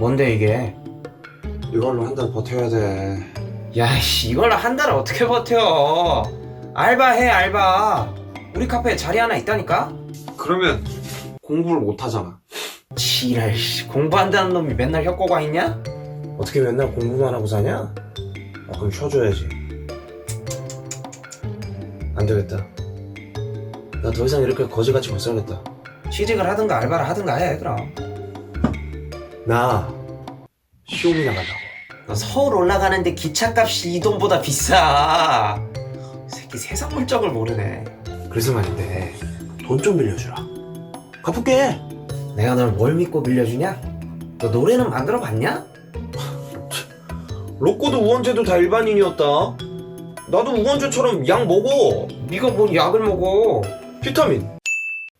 뭔데 이게? 이걸로 한 달 버텨야 돼. 야씨 이걸로 한 달을 어떻게 버텨? 알바해 알바. 우리 카페에 자리 하나 있다니까? 그러면 공부를 못 하잖아. 지랄 씨 공부한다는 놈이 맨날 혁고가 있냐? 어떻게 맨날 공부만 하고 사냐? 아, 그럼 쉬어줘야지. 안 되겠다. 나 더 이상 이렇게 거지같이 못 살겠다. 취직을 하든가 알바를 하든가 해 그럼. 나 시오미 나간다고. 나 서울 올라가는데 기차값이 이 돈보다 비싸. 이 새끼 세상 물정을 모르네. 그래서 말인데 돈 좀 빌려주라. 갚을게. 내가 널 뭘 믿고 빌려주냐? 너 노래는 만들어 봤냐? 로꼬도 우원재도 다 일반인이었다. 나도 우원재처럼 약 먹어. 네가 뭔 약을 먹어? 비타민.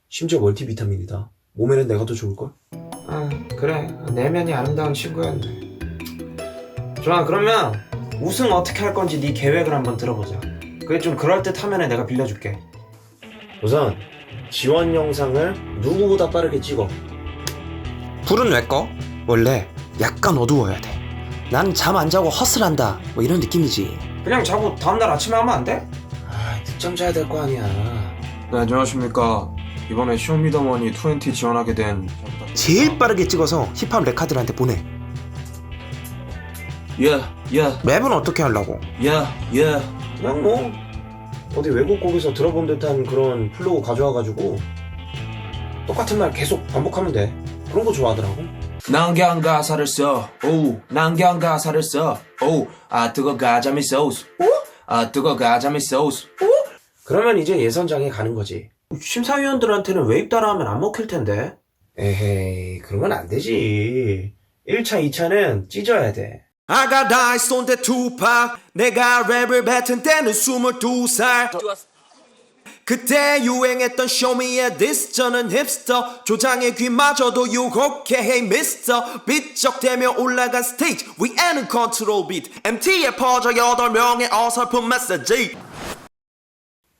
심지어 멀티비타민이다. 몸에는 내가 더 좋을걸? 아 그래 내면이 아름다운 친구였네. 좋아 그러면 우승 어떻게 할 건지 네 계획을 한번 들어보자. 그게 좀 그럴듯하면 내가 빌려줄게. 우선 지원 영상을 누구보다 빠르게 찍어. 불은 왜 꺼? 원래 약간 어두워야 돼. 난 잠 안 자고 허슬한다. 뭐 이런 느낌이지. 그냥 자고 다음날 아침에 하면 안 돼? 아, 늦잠 자야 될 거 아니야. 네, 안녕하십니까. 이번에 쇼미더머니 20 지원하게 된 제일 빠르게 찍어서 힙합 레카들한테 보내. 야, 야, 랩은 어떻게 하려고? 야, 야. 그냥 뭐 어디 외국 곡에서 들어본 듯한 그런 플로우 가져와가지고 똑같은 말 계속 반복하면 돼. 그런 거 좋아하더라고. 난경 가사를 써. 오, 난경 가사를 써. 오, 아 뜨거 가자미 소스. 아 뜨거 가자미 소스. 그러면 이제 예선장에 가는 거지. 심사위원들한테는 웨입 따라하면 안 먹힐 텐데. 에헤이, 그러면 안 되지. 1차, 2차는 찢어야 돼. I got eyes on the Tupac. 내가 랩을 뱉은 때는 22살. 그때 유행했던 쇼미의 디스 저는 힙스터. 조장의 귀마저도 유혹해 hey mister. 삐쩍대며 올라간 스테이지 위에는 컨트롤 비트 MT에 퍼져 8명의 어설픈 메시지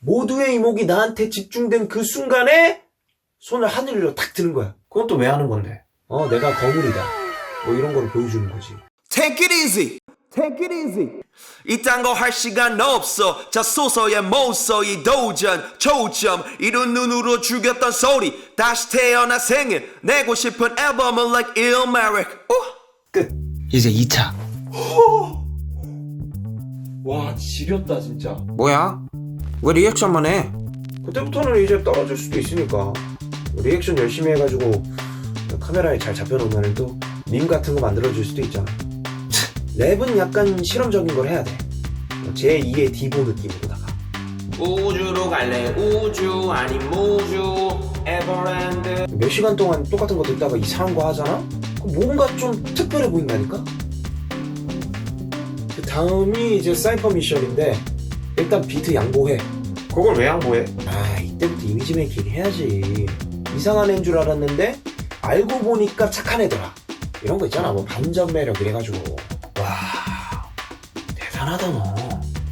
모두의 이목이 나한테 집중된 그 순간에 손을 하늘로 탁 드는 거야. 그건 또 왜 하는 건데? 어, 내가 거물이다. 뭐 이런 걸 보여주는 거지. Take it easy Take it easy 이딴 거 할 시간 없어 자 소서의 모서 이 도전 초점 이른 눈으로 죽였던 소리 다시 태어나 생일 내고 싶은 앨범은 like Illmatic 끝. 이제 2차. 와, 지렸다 진짜. 뭐야? 왜 리액션만 해? 그때부터는 이제 떨어질 수도 있으니까 리액션 열심히 해가지고 카메라에 잘 잡혀놓으면 또 밈 같은 거 만들어줄 수도 있잖아 랩은 약간 실험적인 걸 해야 돼 제2의 디보 느낌으로다가 우주로 갈래 우주 아닌 무주 에버랜드 몇 시간 동안 똑같은 거 듣다가 이상한 거 하잖아? 그럼 뭔가 좀 특별해 보인다니까? 그 다음이 이제 사이퍼 미션인데 일단 비트 양보해. 그걸 왜 양보해? 아 이때부터 이미지 메이킹 해야지. 이상한 애인 줄 알았는데 알고 보니까 착한 애더라. 이런 거 있잖아. 뭐 반전 매력 이래가지고. 와 대단하다 너.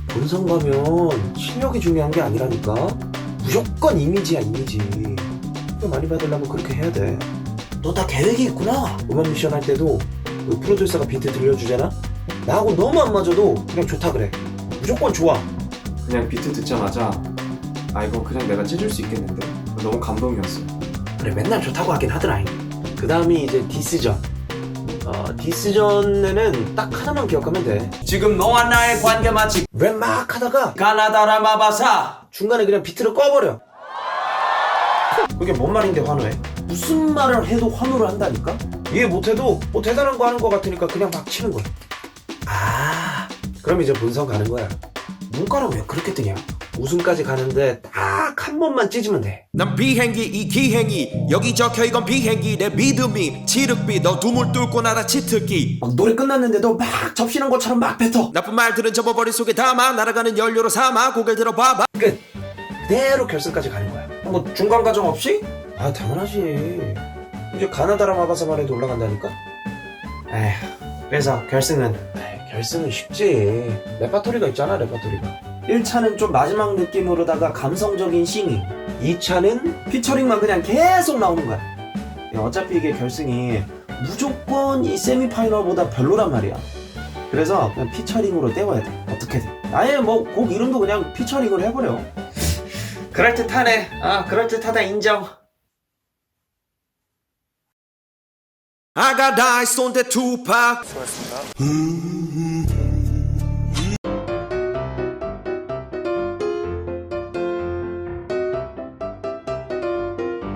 본선 가면 실력이 중요한 게 아니라니까. 무조건 이미지야 이미지. 표 많이 받으려면 그렇게 해야 돼. 너 다 계획이 있구나. 음악 미션 할 때도 그 프로듀서가 비트 들려주잖아. 나하고 너무 안 맞아도 그냥 좋다 그래. 무조건 좋아. 그냥 비트 듣자마자 아 이건 그냥 내가 찢을 수 있겠는데. 너무 감동이었어. 그래 맨날 좋다고 하긴 하더라. 그 다음이 이제 디스전. 어, 디스전에는 딱 하나만 기억하면 돼. 지금 너와 나의 관계 마치 랩막 하다가 가나다라 마바사 중간에 그냥 비트를 꺼버려. 그게 뭔 말인데 환호해? 무슨 말을 해도 환호를 한다니까? 이해 못해도 뭐 대단한 거 하는 거 같으니까 그냥 막 치는 거야. 아, 그럼 이제 본선 가는 거야. 문과는 왜 그렇게 뜨냐? 우승까지 가는데 딱 한 번만 찢으면 돼. 난 비행기 이 기행이 여기 적혀 이건 비행기 내 믿음이 지륵비 너 두물 뚫고 나라 치트기 막 노래 끝났는데도 막 접시는 것처럼 막 뱉어. 나쁜 말들은 접어 머릿속에 담아 날아가는 연료로 삼아 고개를 들어봐봐 끝. 그대로 결승까지 가는 거야. 뭐 중간 과정 없이? 아 당연하지. 이제 가나다라 마바사만 해도 올라간다니까. 에휴. 그래서 결승은 결승은 쉽지. 레파토리가 있잖아 레파토리가. 1차는 좀 마지막 느낌으로다가 감성적인 싱잉. 2차는 피처링만 그냥 계속 나오는 거야. 야, 어차피 이게 결승이 무조건 이 세미파이널보다 별로란 말이야. 그래서 그냥 피처링으로 때워야 돼. 어떻게든. 아예 뭐 곡 이름도 그냥 피처링으로 해버려. 그럴듯하네. 아, 그럴듯하다 인정. I got eyes on the Tupac.